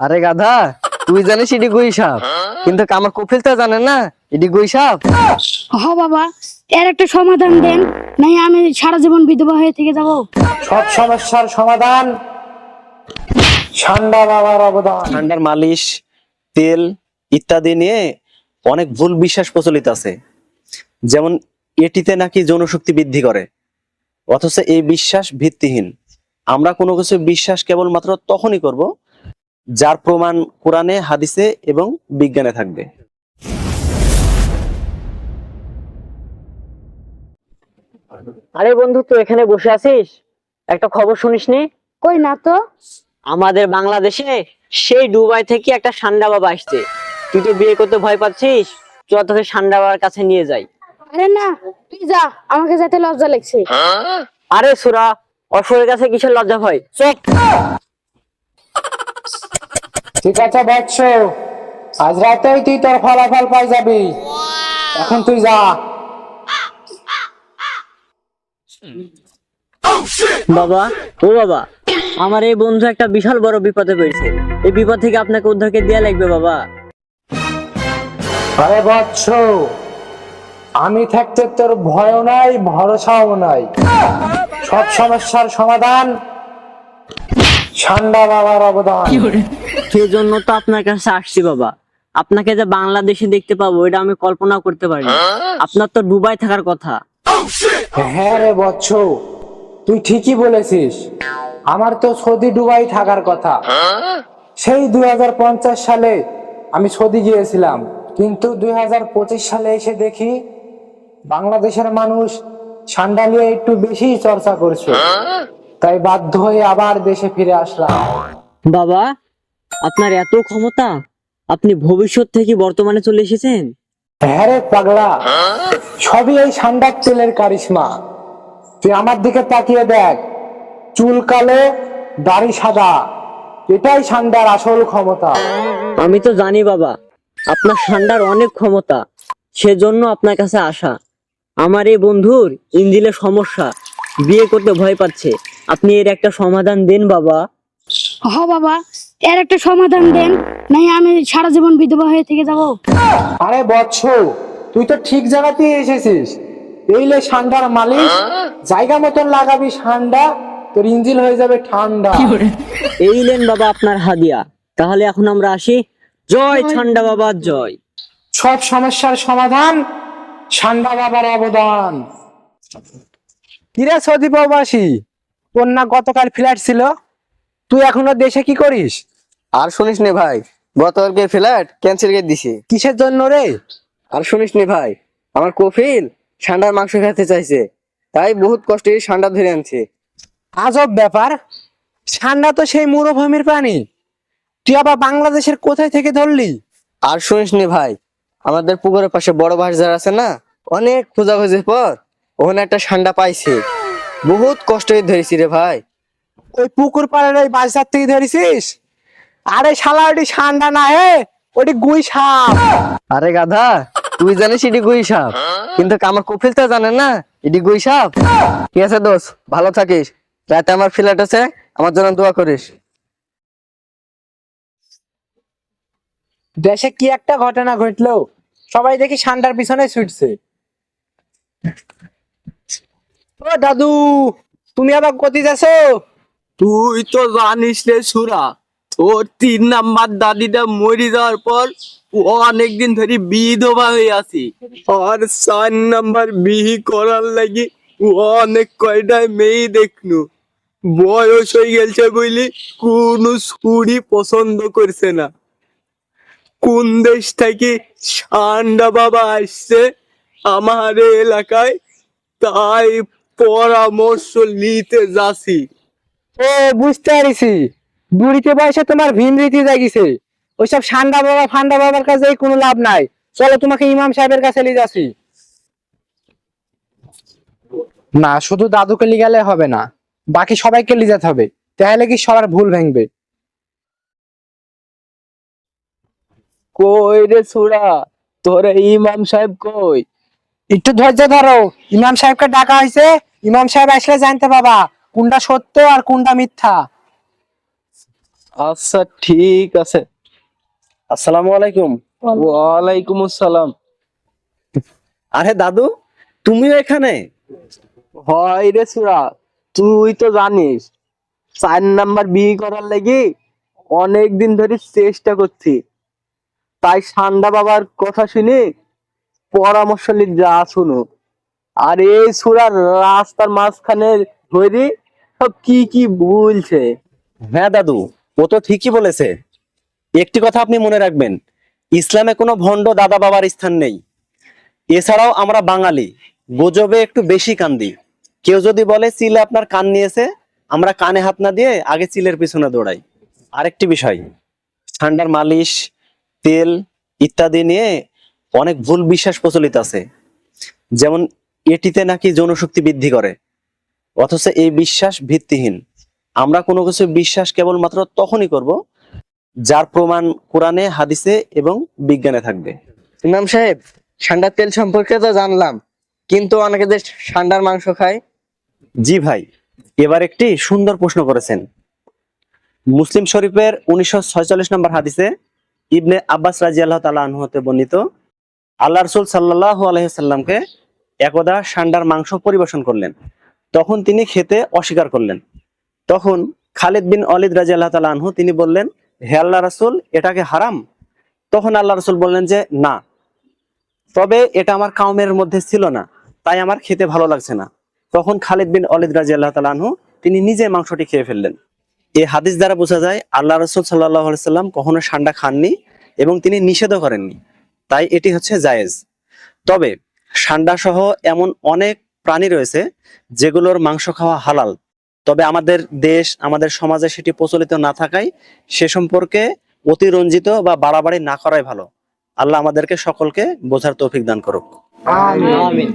আরে গাধা তুই জানিস এটি গুই সাপ। কিন্তু আমার কপিল তো জানে না এটি গুই সাপ। হ বাবা এর একটা সমাধান দেন নাই আমি সারা জীবন বিধবা হয়ে থেকে যাব। সব সমস্যার সমাধান ঠান্ডা বাবার অবদান। ঠান্ডার মালিশ তেল ইত্যাদি নিয়ে অনেক ভুল বিশ্বাস প্রচলিত আছে। যেমন এটিতে নাকি যৌনশক্তি বৃদ্ধি করে অথচ এই বিশ্বাস ভিত্তিহীন। আমরা কোনো কিছু বিশ্বাস কেবলমাত্র তখনই করব যার প্রমাণ কোরআনে হাদিসে এবং বিজ্ঞানে থাকবে। আরে বন্ধু তুই এখানে বসে আছিস? একটা খবর শুনিসনি কই না তো। আমাদের বাংলাদেশে সেই দুবাই থেকে একটা সান্ডা বাবা আসছে। তুই তো বিয়ে করতে ভয় পাচ্ছিস? চল তোকে সান্ডা বাবার কাছে নিয়ে যাই। আরে না তুই যা আমাকে যেতে লজ্জা লাগছে। আরে সুরা অসুরের কাছে কিসের লজ্জা ভয় চল ঠিক আছে বৎস আজ রাতেই তুই তোর ফলাফল পাই যাবি। এখন তুই যা। বাবা ও বাবা আমার এই বন্ধু একটা বিশাল বড় বিপদে পড়েছে। এই বিপদ থেকে আপনাকে উদ্ধারকে দেয়া লাগবে বাবা। আরে বৎস আমি থাকতে তোর ভয়ও নাই ভরসাও নাই। সব সমস্যার সমাধান ঠান্ডা বাবার অবদান। সেজন্য তো আপনার কাছে আসছি বাবা। আপনাকে যে বাংলাদেশে দেখতে পাবো এটা আমি কল্পনা করতে পারি আপনার তো দুবাই থাকার কথা। হ্যাঁ রে বৎস তুই ঠিকই বলেছিস। আমার তো সৌদি ডুবাই থাকার কথা। সেই দুই সালে আমি সৌদি গিয়েছিলাম। কিন্তু দুই হাজার পঁচিশ সালে এসে দেখি বাংলাদেশের মানুষ ঠান্ডা নিয়ে একটু বেশি চর্চা করছে। তাই বাধ্য হয়ে আবার দেশে ফিরে আসলাম। বাবা আপনার এত ক্ষমতা আপনি ভবিষ্যৎ থেকে বর্তমানে চলে এসেছেন? হ্যাঁ রে পাগলা। সবই এই ঠান্ডার তেলের কারিশমা। তুই আমার দিকে তাকিয়ে দেখ। চুল কালো দাড়ি সাদা। এটাই ঠান্ডার আসল ক্ষমতা। আমি তো জানি বাবা আপনার ঠান্ডার অনেক ক্ষমতা। সেজন্য আপনার কাছে আসা। আমার এই বন্ধুর ইঞ্জিনের সমস্যা। বিয়ে করতে ভয় পাচ্ছে। আপনি এর একটা সমাধান দেন বাবা। হ বাবা এর একটা সমাধান দেন নাই আমি সারা জীবন বিধবা হয়ে থেকে যাব। আরে বৎস তুই তো ঠিক জায়গাতেই এসেছিস। এইলে ঠান্ডার মালিক জায়গা মতন লাগাবি ঠান্ডা তোর ইঞ্জিন হয়ে যাবে ঠান্ডা। এই নেন বাবা আপনার হাদিয়া। তাহলে এখন আমরা আসি। জয় ঠান্ডা বাবা জয়। সব সমস্যার সমাধান ঠান্ডা বাবার অবদান। কিরে সৌদি প্রবাসী তোর না গতকাল ফ্ল্যাট ছিল? তুই এখনও দেশে কি করিস? আর শুনিস নে ভাই গতকালকে ফ্ল্যাট ক্যান্সেল করে দিছি। কিসের জন্য রে? আর শুনিস নে ভাই আমার কপিল ঠান্ডার মাংস খেতে চাইছে তাই বহুত কষ্টে ঠান্ডা ধরে আনছে। আজব ব্যাপার ঠান্ডা তো সেই মরুভূমির প্রাণী। তুই আবার বাংলাদেশের কোথায় থেকে ধরলি? আর শুনিস নি ভাই আমাদের পুকুরের পাশে বড় বাজার আছে না অনেক খোঁজাখুঁজির পর ওখানে একটা ঠান্ডা পাইছে। বহুত কষ্ট করে ধরেছি রে ভাই। ওই পুকুর পাড়ের ওই বাজার থেকে ধরেছিস? আরে শালা ওটি ঠান্ডা না হে ওটি গুই সাপ। আরে গাধা তুই জানিস এটি গুই সাপ। কিন্তু আমার কপিল তো জানে না এটি গুই সাপ। ঠিক আছে দোষ ভালো থাকিস। রাতে আমার ফ্ল্যাট আছে আমার জন্য দোয়া করিস। দেশে কি একটা ঘটনা ঘটলো? সবাই দেখি ঠান্ডার পিছনে ছুটছে। ও দাদু তুমি আবার কতি যাচ্ছো? তুই তো জানিস রে সুরা, তোর তিন নাম্বার দাদিটা মরে যাওয়ার পর অনেকদিন ধরে বিধবা হয়ে আছি। আর চার নাম্বার বিহি করার লাগি অনেক কয়টায় মেয়ে দেখনু। বয়স হয়ে গেছে বুঝলি কোন সুরি পছন্দ করছে না। কোন দেশ থেকে ঠান্ডা বাবা আসছে আমার এলাকায়, তাই পরামর্শ নিতে যাচ্ছি। ও বুঝতে পারিছি। বুড়িতে বয়সে তোমার ভিন রীতি জাগিছে। ওইসব ঠান্ডা বাবা, ফান্ডা বাবার কাছে কোনো লাভ নাই। চলো তোমাকে ইমাম সাহেবের কাছে নিয়ে যাচ্ছি। না, শুধু দাদুকে নিয়ে গেলে হবে না, বাকি সবাইকে নিয়ে যেতে হবে। তাহলে কি সবার ভুল ভেঙবে? কই রে সুরা? তোরে ইমাম সাহেব কই? একটু ধৈর্য ধরো। ইমাম সাহেবকে ডাকা হয়েছে ইমাম সাহেব আসলে জানতে পাবা কোনটা সত্য আর কোনটা মিথ্যা? আচ্ছা ঠিক আছে। আসসালামু আলাইকুম। ওয়ালাইকুম। আসসালাম। আরে দাদু তুমিও এখানে? হয় রে সুরা তুই তো জানিস চার নাম্বার বিয়ে করার লাগি অনেক দিন ধরে চেষ্টা করছি। তাই সান্ডা বাবার কথা শুনে পরামর্শ নি যা শুনো। আর এই সুরা রাস্তার মাঝখানে ধরে সব কি কি বলছে? হ্যাঁ দাদু, ও তো ঠিকই বলেছে। একটি কথা আপনি মনে রাখবেন, ইসলামে কোনো ভণ্ড দাদা বাবার স্থান নেই। এছাড়াও আমরা বাঙালি, গুজবে একটু বেশি কান দিই কেউ যদি বলে চিলে আপনার কান নিয়েছে, আমরা কানে হাত না দিয়ে আগে চিলের পিছনে দৌড়াই। আরেকটি বিষয়, ঠান্ডার মালিশ, তেল ইত্যাদি নিয়ে অনেক ভুল বিশ্বাস প্রচলিত আছে। যেমন এটিতে নাকি যৌনশক্তি বৃদ্ধি করে। অথচ এই বিশ্বাস ভিত্তিহীন। আমরা কোনো কিছু বিশ্বাস কেবলমাত্র তখনই করব যার প্রমাণ কোরআনে হাদিসে এবং বিজ্ঞানে থাকবে। ইমাম সাহেব ঠান্ডার তেল সম্পর্কে তো জানলাম কিন্তু অনেকে যে ঠান্ডার মাংস খায়? জি ভাই এবার একটি সুন্দর প্রশ্ন করেছেন। মুসলিম শরীফের উনিশশো ছয়চল্লিশ নম্বর হাদিসে ইবনে আব্বাস রাজি আল্লাহ তালা হতে বর্ণিত আল্লাহ রসুল সাল্লাহ আলহিসাল্লামকে একদা ষান্ডার মাংস পরিবেশন করলেন। তখন তিনি খেতে অস্বীকার করলেন। তখন খালিদ বিন অলিদ রাজি আল্লাহ তালা আনহু তিনি বললেন, হে আল্লাহ রসুল এটাকে হারাম? তখন আল্লাহ রসুল বললেন যে, না। তবে এটা আমার কাউমের মধ্যে ছিল না, তাই আমার খেতে ভালো লাগছে না। তখন খালিদ বিন অলিদ রাজি আল্লাহ তালানহু তিনি নিজে মাংসটি খেয়ে ফেললেন। এই হাদিস দ্বারা বোঝা যায়, আল্লাহ রসুল সাল্লাহ সাল্লাম কখনো ঠান্ডা খাননি এবং তিনি নিষেধও করেননি। তাই এটি হচ্ছে জায়েজ। তবে ঠান্ডা সহ এমন অনেক প্রাণী রয়েছে যেগুলোর মাংস খাওয়া হালাল। তবে আমাদের দেশ আমাদের সমাজে সেটি প্রচলিত না থাকায় সে সম্পর্কে অতিরঞ্জিত বা বাড়াবাড়ি না করাই ভালো। আল্লাহ আমাদেরকে সকলকে বোঝার তৌফিক দান করুক। আমিন।